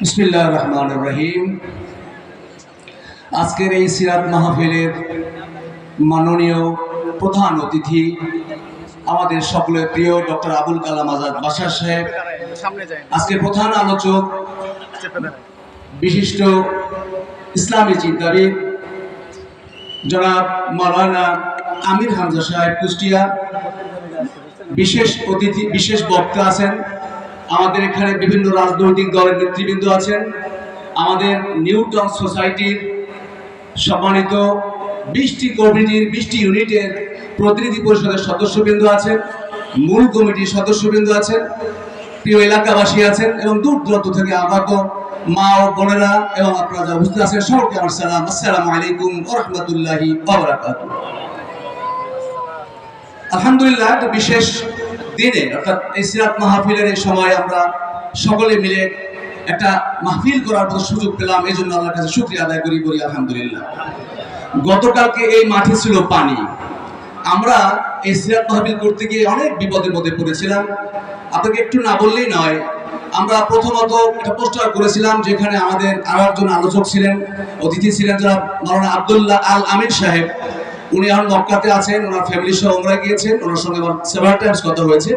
বিসমিল্লাহ রহমান রহিম আজকের এই সিরাত মাহফিলের মাননীয় প্রধান অতিথি আমাদের সকলের প্রিয় ডক্টর আবুল কালাম আজাদ বাসার সাহেব আজকের প্রধান আলোচক বিশিষ্ট ইসলামী চিন্তাবিদ জনাব মাওলানা আমির হামজা সাহেব কুষ্টিয়া, বিশেষ অতিথি, বিশেষ বক্তা আছেন। আমাদের এখানে বিভিন্ন রাজনৈতিক দলের নেতৃবৃন্দ আছেন। আমাদের নিউটন সোসাইটির সম্মানিত বিশটি কমিটির, বিশটি ইউনিটের প্রতিনিধি পরিষদের সদস্যবৃন্দ আছেন, মূল কমিটির সদস্যবৃন্দ আছেন, প্রিয় এলাকাবাসী আছেন এবং দূর দূরান্ত থেকে আগত মা ও বোনেরা এবং আপনারা যারা উপস্থিত আছেন, সকলকে আমার সালাম। আসসালামু আলাইকুম আলহামদুলিল্লাহ, একটা বিশেষ দিনে, অর্থাৎ এই সিরাত মাহফিলের এই সময় আমরা সকলে মিলে একটা মাহফিল করার মতো সুযোগ পেলাম। এই জন্য আল্লাহর কাছে শুক্রিয়া আদায় করি, বলি আলহামদুলিল্লাহ। গতকালকে এই মাঠে ছিল পানি। আমরা এই সিরাত মাহফিল করতে গিয়ে অনেক বিপদের মধ্যে পড়েছিলাম। আপনাকে একটু না বললেই নয়, আমরা প্রথমত একটা পোস্টার করেছিলাম যেখানে আমাদের আরও একজন আলোচক ছিলেন, অতিথি ছিলেন যারা মাওলানা আব্দুল্লাহ আল আমির সাহেব। উনি এখন মক্কাতে আছেন, ওনার ফ্যামিলির সহ ওমরা গিয়েছেন, ওনার সঙ্গে আমার সেভার টাইমস কথা হয়েছে।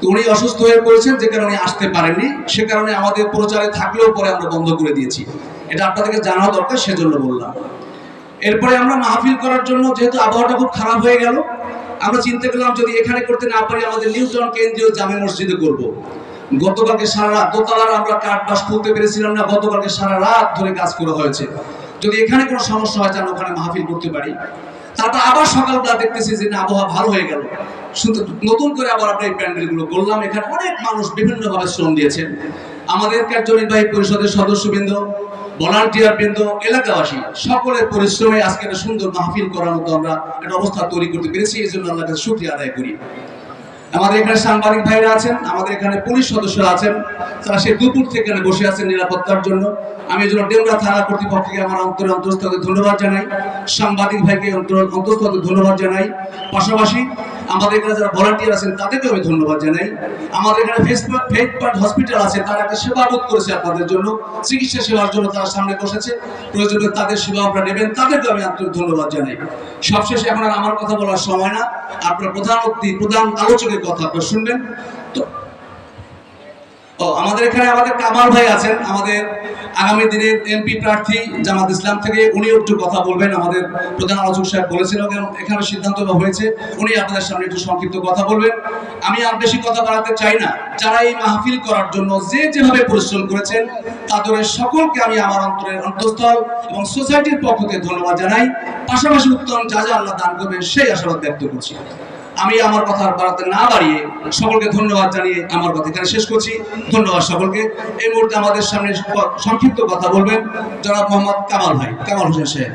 তো উনি অসুস্থ হয়ে পড়েছেন, যে কারণে আসতে পারেননি। সে কারণে আমাদের প্রচারে থাকলেও পরে আমরা বন্ধ করে দিয়েছি। এটা আপনাদেরকে জানা দরকার, সেজন্য বললাম। এরপরে আমরা মাহফিল করার জন্য, যেহেতু আবহাওয়াটা খুব খারাপ হয়ে গেল, আমরা চিন্তা করলাম যদি এখানে করতে না পারি, আমাদের নিউটন কেন্দ্রীয় জামে মসজিদে করব। গতকালকে সারা রাত দোতলার আমরা কাঠ বাস তুলতে পেরেছিলাম না, গতকালকে সারা রাত ধরে কাজ করা হয়েছে। যদি এখানে কোনো সমস্যা হয় যেন ওখানে মাহফিল করতে পারি। তারপর আবার সকালবেলা দেখতেছি যে আবহাওয়া ভালো হয়ে গেল। নতুন করে আবার আমরা এই প্যান্ডেলগুলো করলাম। এখানে অনেক মানুষ বিভিন্নভাবে শ্রম দিয়েছেন। আমাদের কার্যনির্বাহী পরিষদের সদস্যবৃন্দ ভলান্টিয়ার বৃন্দ, এলাকাবাসী, সকলের পরিশ্রমে আজকে সুন্দর মাহফিল করার মতো আমরা একটা অবস্থা তৈরি করতে পেরেছি। এই জন্য আল্লাহ কাছে শুক্রিয়া আদায় করি। আমাদের এখানে সাংবাদিক ভাইরা আছেন, আমাদের এখানে পুলিশ সদস্যরা আছেন, তারা সে দুপুর থেকে এখানে বসে আছেন নিরাপত্তার জন্য। আমি এই জন্য ডেমরা থানা কর্তৃপক্ষকে আমার অন্তরে অন্তস্থকে ধন্যবাদ জানাই। সাংবাদিক ভাইকে অন্তর অন্তস্থকে ধন্যবাদ জানাই। পাশাপাশি আমাদের এখানে যারা ভলান্টিয়ার আছেন তাদেরকেও আমি ধন্যবাদ জানাই। আমাদের এখানে ফেসবুক ফেসপার্ট হসপিটাল আছে, তারা একটা সেবা বোধ করেছে আপনাদের জন্য। চিকিৎসা সেবার জন্য তারা সামনে বসেছে। প্রয়োজনে তাদের সেবা আপনারা নেবেন তাদেরকেও আমি আন্তরিক ধন্যবাদ জানাই। সবশেষে এখন আর আমার কথা বলার সময় না। আপনার প্রধান প্রধান আলোচকের কথা আপনার শুনবেন আমাদের এখানে আমাদের কামাল ভাই আছেন, আমাদের আগামী দিনের এমপি প্রার্থী জামাত ইসলাম থেকে উনিও একটু কথা বলবেন। আমাদের প্রধান আলোচক সাহেব বলেছিল এখানে সিদ্ধান্ত হয়েছে, উনি আপনাদের সামনে একটু সংক্ষিপ্ত কথা বলবেন। আমি আর বেশি কথা বাড়াতে চাই না। যারা এই মাহফিল করার জন্য যে যেভাবে পরিশ্রম করেছেন, তাদের সকলকে আমি আমার অন্তরের অন্তঃস্থল এবং সোসাইটির পক্ষ থেকে ধন্যবাদ জানাই। পাশাপাশি উত্তম যা যা আল্লাহ দান করবেন, সেই আশাবাদ ব্যক্ত করছি। আমি আমার কথা বাড়াতে না বাড়িয়ে সকলকে ধন্যবাদ জানিয়ে আমার কথা এখানে শেষ করছি। ধন্যবাদ সকলকে। এই মুহূর্তে আমাদের সামনে সংক্ষিপ্ত কথা বলবেন জনাব মোহাম্মদ কামাল ভাই। কামাল হোসেন সাহেব।